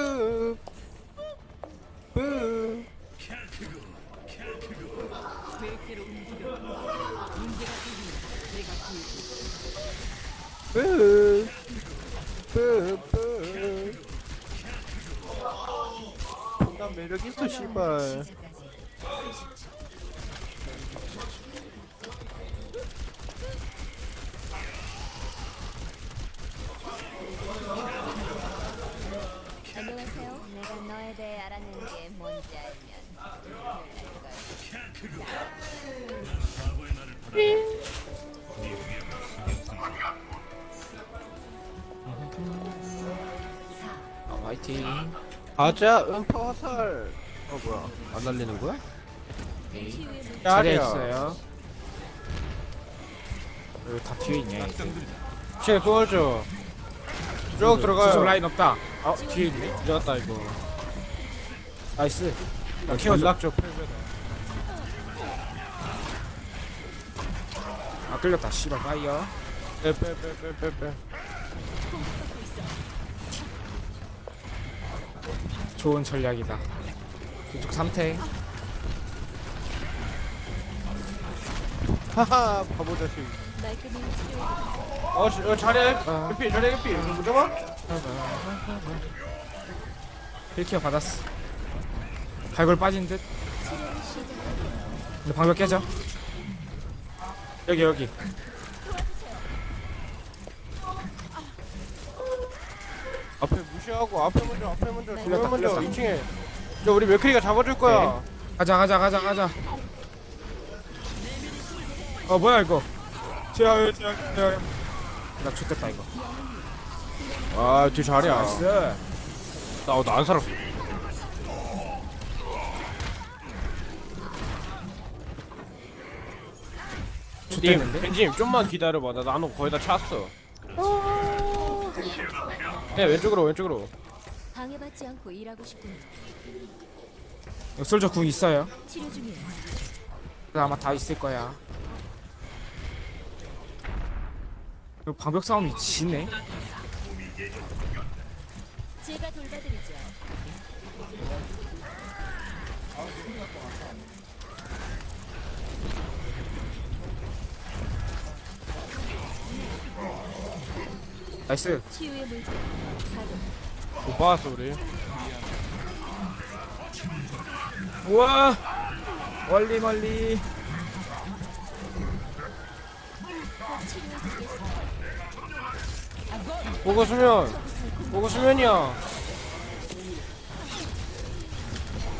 뿌. 뿌. 뿌. 뿌. 뿌. 난 매력 있어 씨발. 안녕하 가자 음파 화살. 어 뭐야? 안 날리는 거야? 자리에. 있어요. 여기 다 뒤에 있네. 쟤 도와줘. 쭉 저쪽 들어가요. 라인 없다. 어 뒤에 있네. 늦었다 이거. 나이스. 야, 키워줘. 전락적 패배다. 아 끌렸다. 씨발 파이어. 빼빼빼빼빼. 좋은 전략이다. 이쪽 3탱. 하하 바보 자식. 치료해. 어, 지- 어 잘해. 아. 개피 잘해 개피. 잠깐만. 힐키어 받았어. 갈골 빠진 듯. 근데 방벽 깨져. 여기 여기. 앞에 무시하고 앞에 먼저 앞에 먼저 네. 정면 먼저 끌렸다. 2층에. 저 우리 맥크리가 잡아줄 거야. 가자 가자 가자 가자. 어 뭐야 이거? 제야 제야 제야. 나 죽겠다 이거. 아, 뒤 자리야. 나이스. 나 나안 살았어. 님, 좋겠는데? 벤님 좀만 기다려봐. 나 나노 거의 다 찼어. 네 왼쪽으로 왼쪽으로. 방해받지 않고 일하고 싶군요. 솔저 궁 있어요. 치료 중이에요. 아마 다 있을 거야. 이거 방벽 싸움이 지네. 제가 돌봐드리죠. 나이스. 치유의 물질. 가동. 못 봤어 우리. 우와. 멀리 멀리. 보고 수면. 보고 수면이야.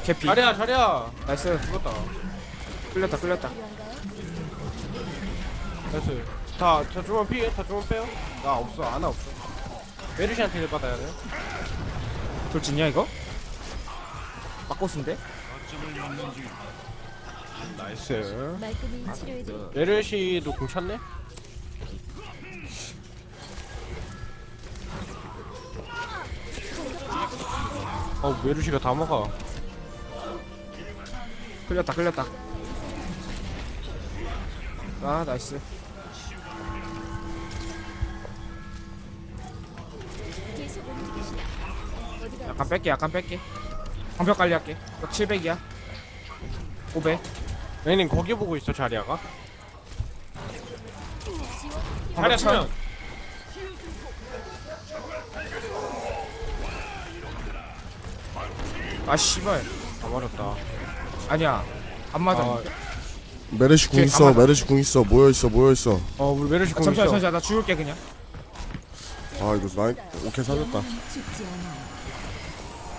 개피. 자리야 자리야. 나이스. 죽었다. 끌렸다 끌렸다. 나이스. 다, 다 주면 피해. 다 주면 빼요. 나 없어. 아나 없어. 메르시한테 일 받아야 돼. 돌진이야 이거? 막고수인데? 나이스. 메르시도 공 찼네. 어 메르시가 다 먹어. 끌렸다 끌렸다. 아 나이스. 약간 뺄게 약간 뺄게. 방벽 관리할게. 이거 700이야. 500. 얘는 거기 보고 있어 자리아가. 자리아. 수면. 아 씨발. 다 맞았다. 아니야. 안 맞아. 아, 메르시 궁 뒤에 있어 메르시 궁 있어 모여 있어 모여 있어 어 우리 메르시 아, 공 잠시만 있어. 잠시만 나 죽을게 그냥. 아 이거 라인 오케이 살렸다 죽지 않아.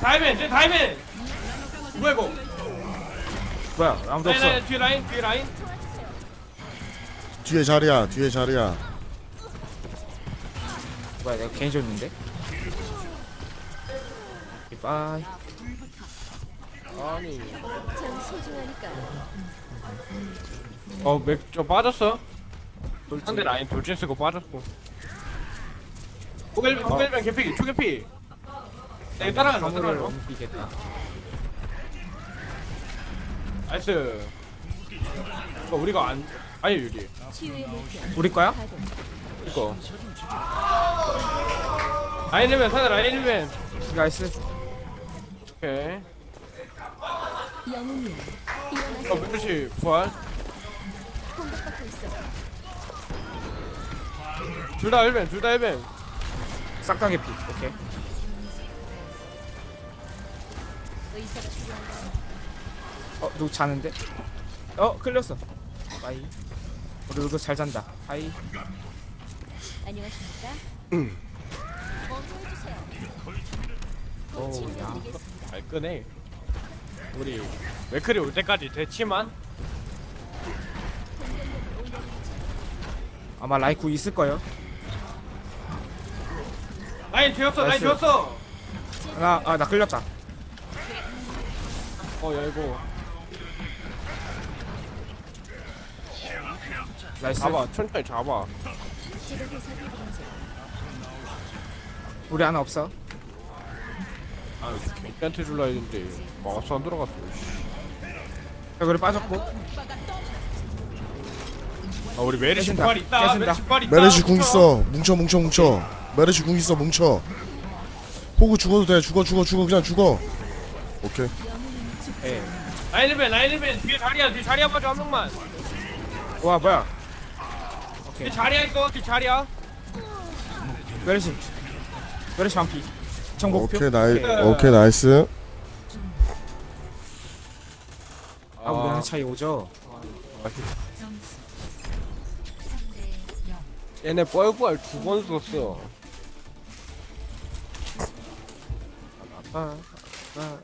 다이맨, 제 다이맨. 뭐야 이거? 뭐야 아무도 없어. 라인, 뒤에 라인, 뒤에 라인. 뒤에 자리야 뒤에 자리야 뭐야 내가 괜히 줬는데. 바이. 아니. 참 소중하니까. 어, 맥, 저 빠졌어. 상대 라인 돌진 쓰고 빠졌고. 호gelben, 호gelben 개피, 초개피. 내 따라가, 화물을 따라가. 옮기겠다. 나이스. 이거 우리가 안, 아니 유리. 치유의. 우리 거야? 가동. 이거. 라인이면 상대 라인이면. 나이스. 오케이. 어 일어나서 메르시 부활 공격받고 있어. 둘다 1벤 둘다 1벤 싹 다 개피 오케이 어 누구 자는데? 어 끌렸어 아이 우리 누구 잘 잔다 아이 안녕하십니까? 먼저 해주세요. 오야 치료해드리겠습니다. 잘 끄네 우리 맥클이 올 때까지 올려드리죠. 아마 라이쿠 있을 거요 라인 지웠어 라인 나이스. 지웠어 하나 아 나 끌렸다 어야 이거 나이스. 잡아 천천히 잡아. 우리 하나 없어. 아 걔한테 줄라 했는데 막았어 안 들어갔어 씨. 여기 빠졌고. 아 우리 메르시 깨진다, 부활 있다. 깨진다. 메르시 부활 있다. 메르시 궁 있어. 뭉쳐 뭉쳐 뭉쳐. 메르시 궁 있어 뭉쳐. 호구 죽어도 돼. 죽어 죽어 죽어. 그냥 죽어. 오케이. 예. 라인 1벤 라인 1벤 뒤에 자리야 뒤에 자리야 봐줘 한 명만. 와 뭐야? 뒤에 자리야 있어 뒤에 자리야. 메르시. 메르시 반피. 정복표 오케이 나이 오케이 나이스. 아 우리 하나 차이 오죠? 얘네 뻘부활 두번 썼어. 아, 아,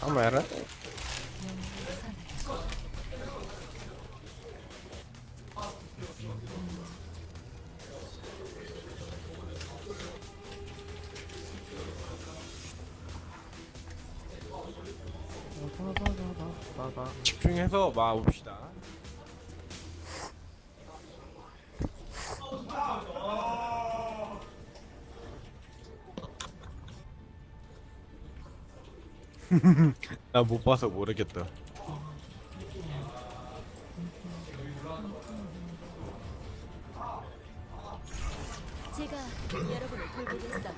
아마라. 봐봐. 집중해서 마봅시다 나 못 봐서 모르겠다. 제가 여러분을 돌보겠어요.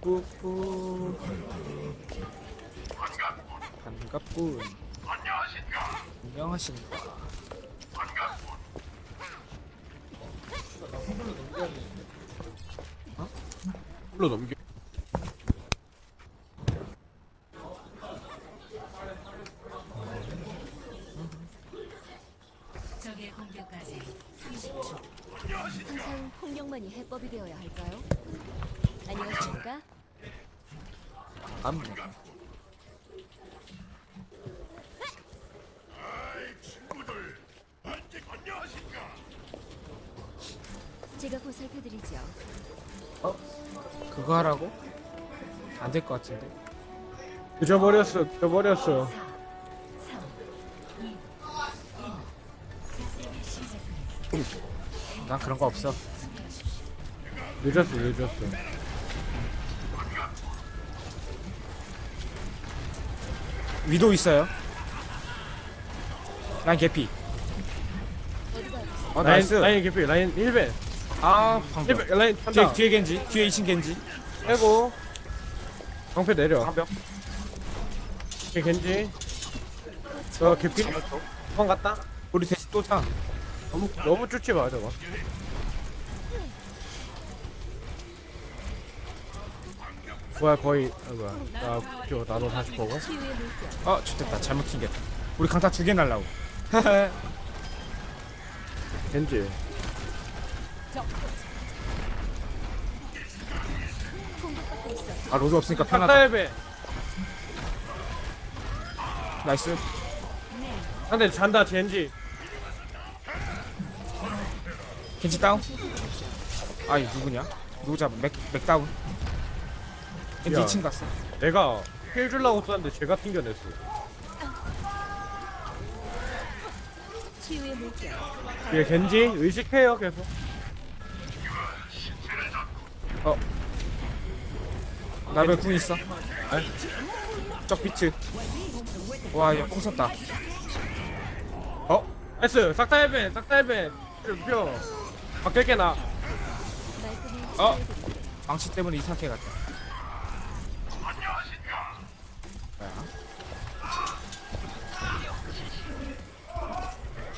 꾸꾸 반갑군. 안녕하십니까? 풀로 넘겨 적의 공격까지 30초. 항상 폭력만이 해법이 되어야 할까요? 안녕하십니까? 암 제가 보살펴드리죠. 그거 하라고? 안 될 것 같은데. 잊어버렸어 잊어버렸어. 난 그런 거 없어. 늦었어 늦었어. 위도 있어요? 난 개피. 어디가 어 라인 나이스. 라인 개피 라인 1벤 아 1벤 라인 뒤에, 탄다 뒤에 겐지 뒤에 2층 겐지. 빼고. 방패 내려. 방벽 뒤에 겐지. 저 개피 도망갔다. 우리 대시 또타 너무 너무 쫓지 마 저거. 뭐야 거의 아 뭐야. 나저 나노 40%고 치유의 물결. 어 좋됐다. 잘못 튕겼다 우리 강타 두 개 날라고 겐지. 아 로드 없으니까 편하다. 탑달배. 나이스. 상대 잔다 겐지. 겐지 다운? 아이 누구냐? 누구 잡아? 맥, 맥 다운? 겐지 야. 2층 갔어. 내가 힐 줄라고 쐈는데 제가 튕겨냈어. 치유의 물결. 뒤에 겐지 의식해요 계속 나왜 궁 있어? 적 비트. 와얘뽕 썼다. 어? 나이스. 싹다 해벤 싹다 해벤 표 바뀔 게 나. 말끔히 어? 망치 때문에 이 상태 같다.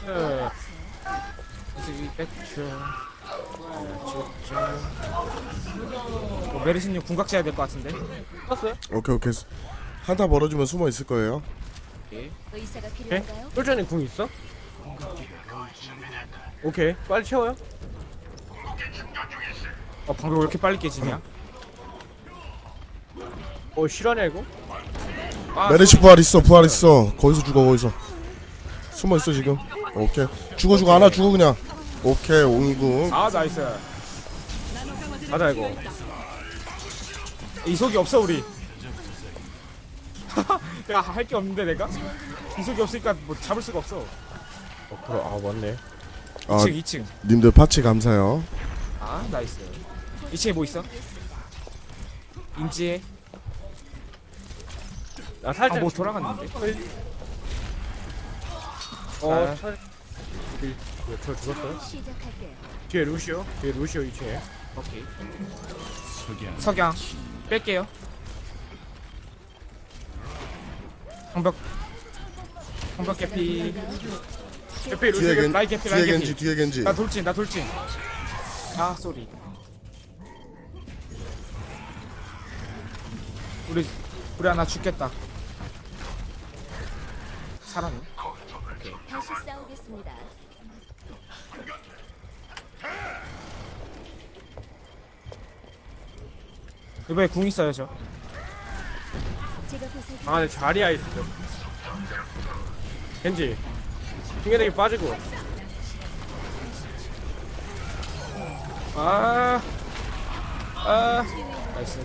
네. 이제 이 백 주 어, 메르신님 궁각 재야 될 것 같은데 떴어요? 오케이 오케이 한타 벌어지면 숨어 있을 거예요 의사가. 필요한가요? 쫄전이 궁 있어? 오케이. 빨리 채워요. 어 방금 왜 이렇게 빨리 깨지냐 어 실화냐 이거? 아, 메르시 부활 있어 부활 있어 거기서 죽어 거기서 숨어 있어 지금 오케이 죽어 죽어 하나 죽어 그냥 오케이 옹궁 아 나이스 가자 이거. 이속이 없어 우리 내가 할게 없는데 내가 이속이 없으니까 뭐 잡을 수가 없어 어 그래 아 맞네. 아 2층 2층 님들 파츠 감사해요 아 나이스 2층에 뭐 있어? 인지해 나 살짝. 아뭐 돌아갔는데 어 아. 살. 이- 뭐, 저 죽었어요? 뒤에 루시오. 뒤에 루시오 2층에. 오케이. 석양. 뺄게요. 방벽. 방벽 개피. 개피 뒤에 루시오. 겐 라이 개피, 뒤에 라이 겐지 개피. 뒤에 겐지. 나 돌진 나 돌진. 아 쏘리. 우리 우리 하나 죽겠다. 살았네. 다시 싸우겠습니다. 이번에 궁 있어요 저 아, 내 자리야 있어. 겐지. 핑계대기 빠지고. 아, 아, 나이스.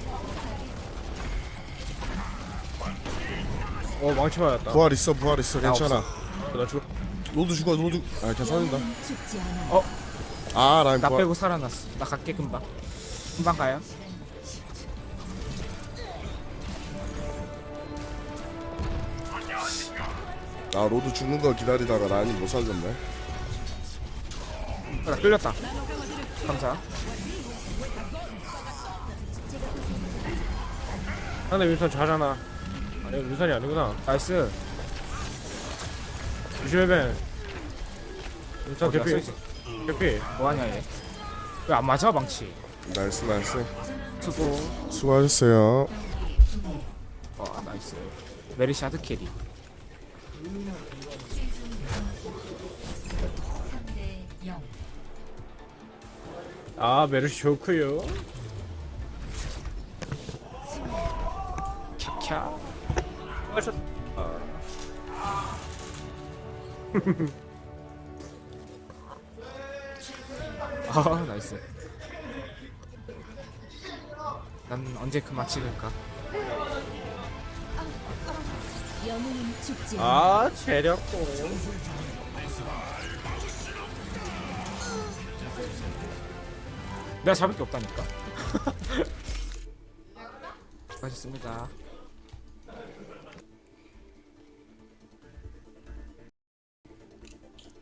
어 망치 맞았다. 부활 있어 부활 있어 괜찮아 나 죽. 로드 죽어 로드 아 죽지 않아. 아 라인 나 부활 빼고 살아났어. 나 갈게 금방. 금방 가요. 아 로드 죽는 거 기다리다가 라인이 못 살렸네 어, 나 끌렸다. 감사. 상대 윈선 잘하나? 아니 윈선이 아니구나. 나이스. 유시벨벤. 윈선 개피. 써있어? 개피. 뭐하냐 얘. 왜 안 맞아 망치? 나이스 나이스 수고. 수고하셨어요 와 나이스. 메리시 하드 캐리. 3대 0. 아 메르시 좋구요. 캬캬. 하셨. 아 나이스. 난 언제 그만 찍을까? 아 체력고. 내가 잡을 게 없다니까. 수고하셨습니다.